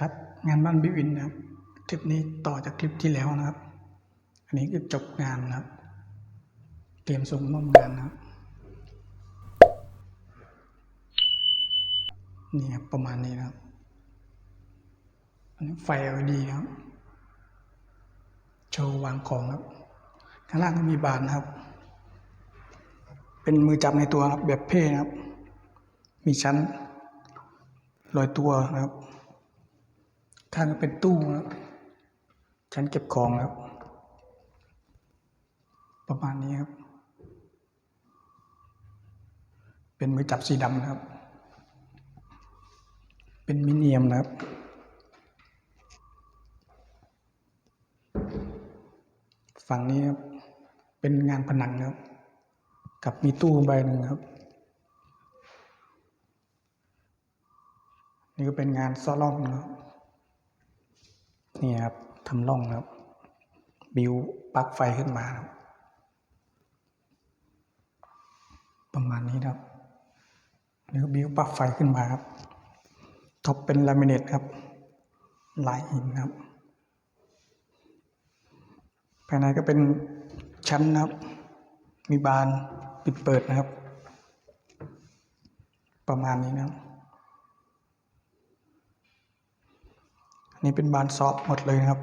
ครับ งานบ้านบิวินนะครับคลิปนี้ต่อจากคลิปที่แล้วนะครับ อันนี้คือจบงานนะครับ เตรียมส่งมอบงานนะครับนี่ครับประมาณนี้นะครับ อันนี้ไฟ LED ครับ โชว์วางของครับ ข้างล่างก็มีบานนะครับ เป็นมือจับในตัวครับแบบเพ่นะครับ มีชั้นลอยตัวนะครับ ข้างเป็นตู้นะครับชั้นเก็บของนะครับประมาณนี้ครับ เป็นมือจับสีดำนะครับ เป็นมิเนียมนะครับฝั่งนี้ครับเป็นงานผนังครับ กับมีตู้ใบหนึ่งครับ นี่ก็เป็นงานซ้อล่องนะครับ นี่ครับทำร่องครับ บิวปลั๊กไฟขึ้นมาครับประมาณนี้นะครับนี่ก็บิวปลั๊กไฟขึ้นมาครับท็อปเป็นลามิเนตครับ ลายหินครับ ภายในก็เป็นชั้นนะครับ มีบานปิดเปิดนะครับ ประมาณนี้นะครับ อันนี้เป็นบานซอฟหมดเลยนะครับ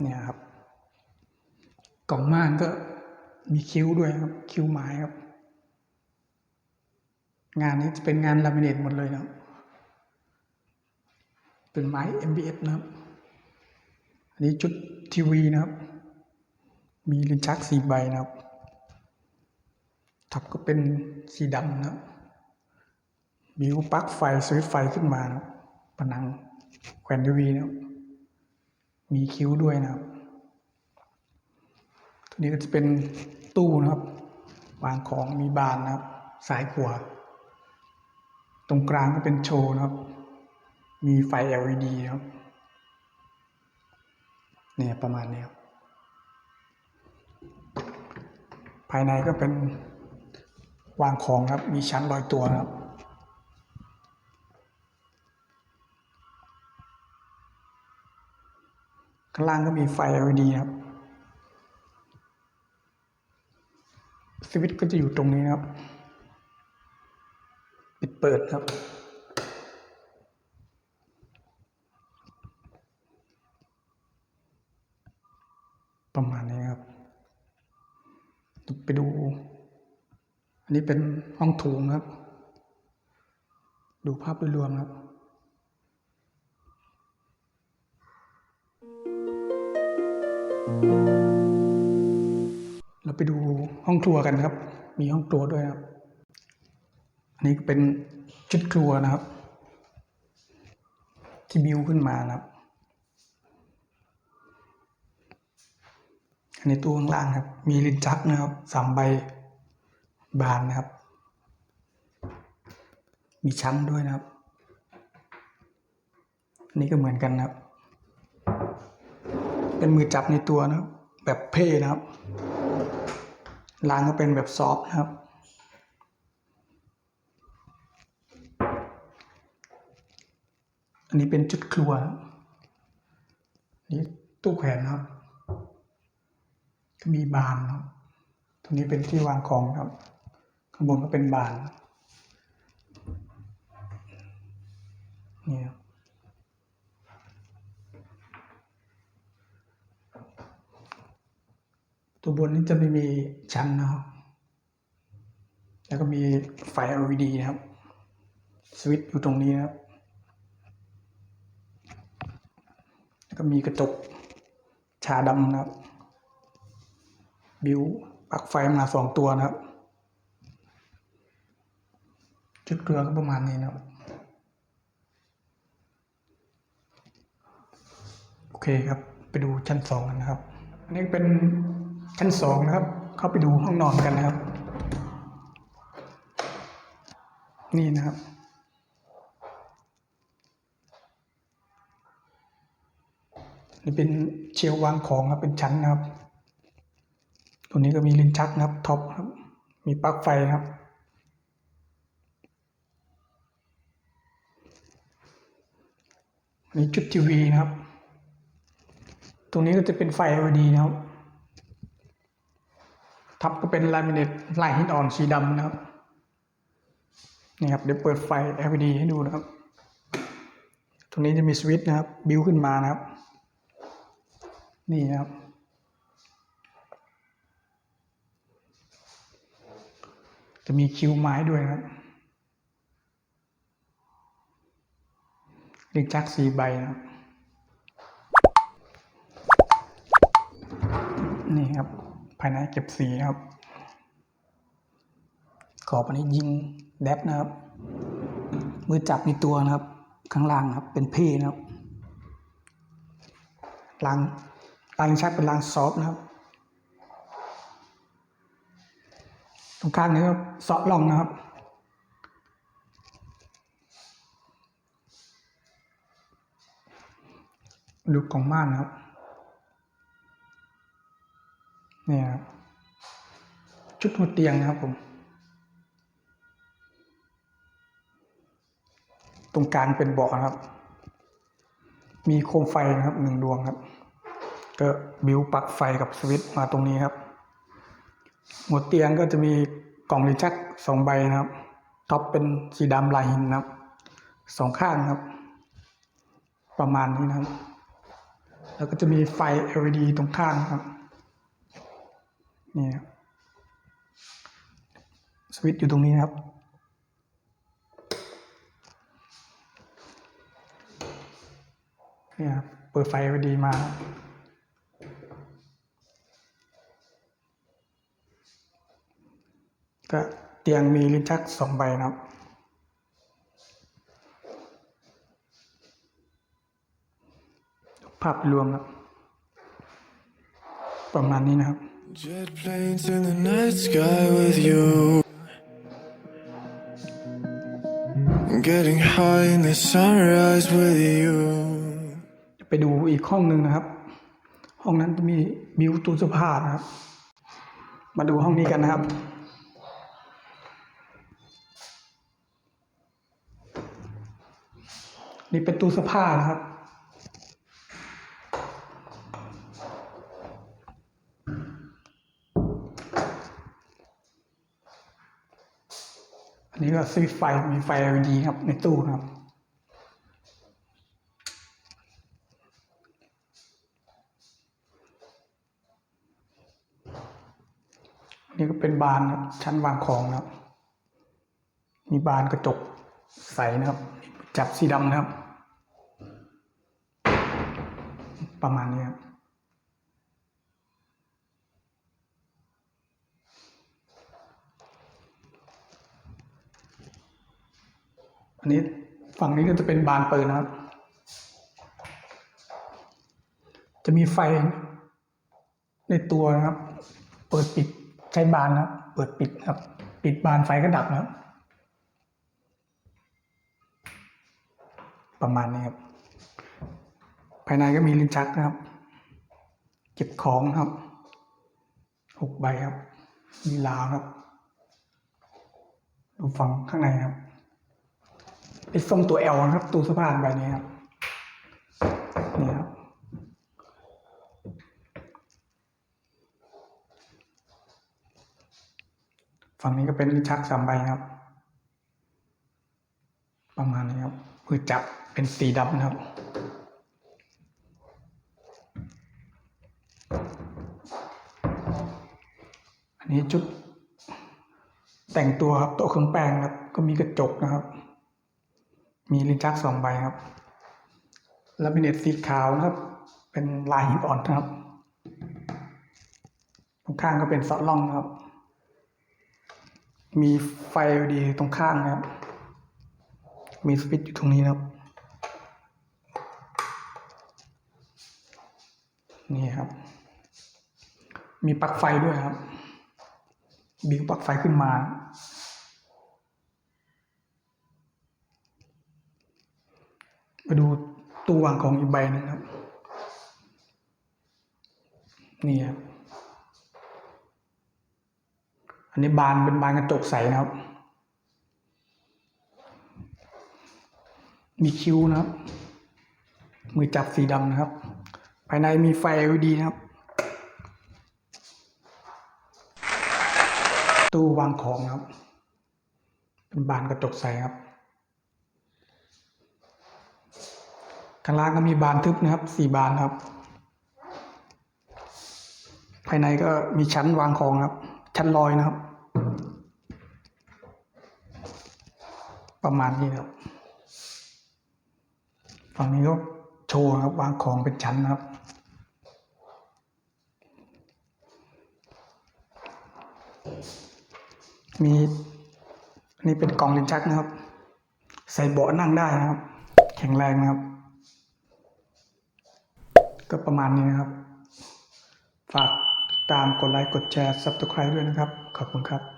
เนี่ยครับ กล่องม่านก็มีคิ้วด้วยครับ คิ้วไม้ครับ งานนี้จะเป็นงานลามิเนตหมดเลยนะครับ เป็นไม้ MBF นะครับ อันนี้ชุดทีวีนะครับ มีลิ้นชักสีใบนะครับท็อปก็เป็นสีดำนะครับ มีอุปลั๊กไฟสวิตไฟขึ้นมานะครับผนังแขวนทีวีนะมีคิ้วด้วยนะครับตัวนี้ก็จะเป็นตู้นะครับ วางของมีบานนะครับ สายขวาตรงกลางก็เป็นโชว์นะครับ มีไฟ LED นะครับเนี่ยประมาณนี้ครับภายในก็เป็นวางของครับ มีชั้นลอยตัวนะครับ ข้างล่างก็มีไฟ LED ครับสวิตช์ก็จะอยู่ตรงนี้นะครับ ปิดเปิดครับ ประมาณนี้ครับ ไปดู อันนี้เป็นห้องโถงครับ ดูภาพโดยรวมครับ เราไปดูห้องครัวกันครับ มีห้องครัวด้วยครับ อันนี้เป็นชุดครัวนะครับ ที่บิวขึ้นมานะครับ อันนี้ตู้ข้างล่างครับ มีลิ้นชักนะครับสามใบบานนะครับ มีชั้นด้วยนะครับอันนี้ก็เหมือนกันนะครับ เป็นมือจับในตัวนะครับ แบบเพ่นะครับรางก็เป็นแบบซอฟนะครับ อันนี้เป็นจุดครัวนะนี่ตู้แขวนนะครับก็มีบานนะครับตรงนี้เป็นที่วางของครับ ข้างบนก็เป็นบานนี่ครับ ตัวบนนี้จะไม่มีชั้นนะครับ แล้วก็มีไฟ LED นะครับ สวิตช์อยู่ตรงนี้นะครับ แล้วก็มีกระจกชาดำนะครับ บิวปลั๊กไฟมาสองตัวนะครับ จุดเกลือก็ประมาณนี้นะครับ โอเคครับ ไปดูชั้นสองกันนะครับ อันนี้เป็น ชั้นสองนะครับ เข้าไปดูห้องนอนกันนะครับ นี่นะครับ นี่เป็นเชลวางของครับเป็นชั้นนะครับ ตัวนี้ก็มีลิ้นชักนะครับท็อปครับ มีปลั๊กไฟครับนี่จุดทีวีนะครับ ตรงนี้ก็จะเป็นไฟ LED นะครับ ทับก็เป็นลามิเนตลายหินอ่อนสีดำนะครับนี่ครับเดี๋ยวเปิดไฟ LED ให้ดูนะครับ ตรงนี้จะมีสวิตช์นะครับ บิวขึ้นมานะครับ นี่นะครับ จะมีคิวไม้ด้วยนะครับลิ้นจักสีใบนะครับ นี่ครับ ภายในเก็บสีครับ ขอบอันนี้ยิงแดบนะครับ มือจับในตัวนะครับ ข้างล่างครับ เป็นเพนะครับลางลางชักเป็นลางซอฟนะครับ ตรงข้างนี้ก็เซาะล่องนะครับดูกล่องม่านนะครับ เนี่ยครับชุดหัวเตียงนะครับผม ตรงกลางเป็นเบาะนะครับ มีโคมไฟนะครับหนึ่งดวงครับ ก็บิวปักไฟกับสวิตช์มาตรงนี้ครับ หัวเตียงก็จะมีกล่องลิ้นชักสองใบนะครับ ท็อปเป็นสีดำลายหินนะครับสองข้างครับ ประมาณนี้นะครับ แล้วก็จะมีไฟ LED ตรงข้างครับ นี่สวิตช์อยู่ตรงนี้นะครับ เนี่ครับเปิดไฟ LED มา ก็เตียงมีลิ้นชักสองใบนะครับภาพรวมครับ ประมาณนี้นะครับ Jet planes in the night sky with you. Getting high in the sunrise with you. ไปดูอีกห้องหนึ่งนะครับ ห้องนั้นจะมีบิวตู้เสื้อผ้านะครับ มาดูห้องนี้กันนะครับ นี่เป็นตู้เสื้อผ้านะครับ อั นนี้ก็สวิตไฟมีไฟ LED ครับ ในตู้ครับนนี้ก็เป็นบานครับชั้นวางของนะครับ มีบานกระจกใสนะครับ จับสีดำนะครับ ประมาณนี้ครับ อันนี้ฝั่งนี้ก็จะเป็นบานเปิดนะครับ จะมีไฟในตัวนะครับ เปิดปิดใช้บานนะครับ เปิดปิดครับ ปิดบานไฟก็ดับนะครับ ประมาณนี้ครับ ภายในก็มีลิ้นชักนะครับ เก็บของครับ หกใบครับ มีลาวครับ ดูฝั่งข้างในครับ เป็นทรงตัว L นะครับ ตู้เสื้อผ้าใบนี้ครับนี่ครับฝั่งนี้ก็เป็นลิ้นชักสามใบครับ ประมาณนี้ครับมือจับเป็นสีดำนะครับอันนี้ชุดแต่งตัวครับโต๊ะเครื่องแป้งครับ ก็มีกระจกนะครับ มีลิ้นชักสองใบครับแล้วเป็นเน็ตสีขาวนะครับ เป็นลายหินอ่อนนะครับตรงข้างก็เป็นซอสล่องนะครับ มีไฟ LED ตรงข้างนะครับ มีสวิตช์อยู่ตรงนี้นะครับ นี่ครับ มีปลั๊กไฟด้วยครับ บิวปลั๊กไฟขึ้นมาดู ตู้วางของอีกใบหนึงครับ นี่ครับ อันนี้บานเป็นบานกระจกใสนะครับ มีคิ้วนะครับ มือจับสีดำนะครับ ภายในมีไฟ LED นะครับ ตู้วางของครับ เป็นบานกระจกใสครับ ข้างล่างก็มีบานทึบนะครับสี่บานครับ ภายในก็มีชั้นวางของครับ ชั้นลอยนะครับ ประมาณนี้ครับ ฝั่งนี้ก็โชว์ครับวางของเป็นชั้นนะครับมีนนี้เป็นกล่องลิ้นชักนะครับ ใส่เบาะนั่งได้นะครับ แข็งแรงนะครับ ก็ประมาณนี้นะครับ ฝากตามกดไลค์ กดแชร์ subscribe ด้วยนะครับ ขอบคุณครับ